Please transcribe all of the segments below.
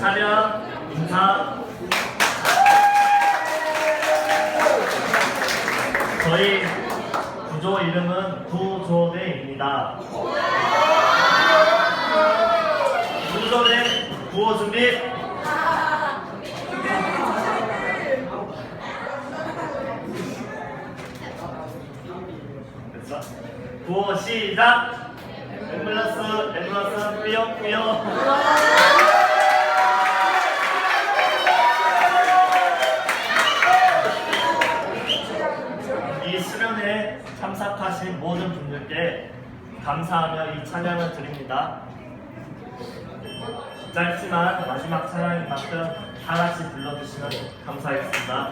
차렷, 인사. 저희 구조 이름은 구조대입니다. 구조대 구호 준비. 구호 시작. 엠블러스 엠블러스 삐용삐용. 이 수련회에 참석하신 모든 분들께 감사하며 이 찬양을 드립니다. 짧지만 마지막 찬양인 만큼 다 같이 불러주시면 감사하겠습니다.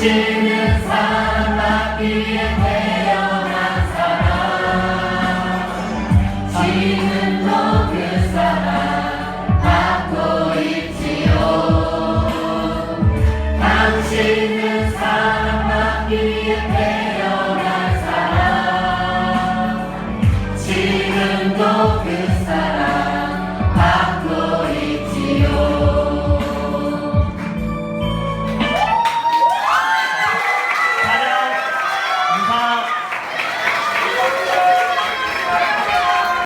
당신은 사랑받기에 태어난 사람. 지금도 그 사랑 받고 있지요. 당신은 사랑받기에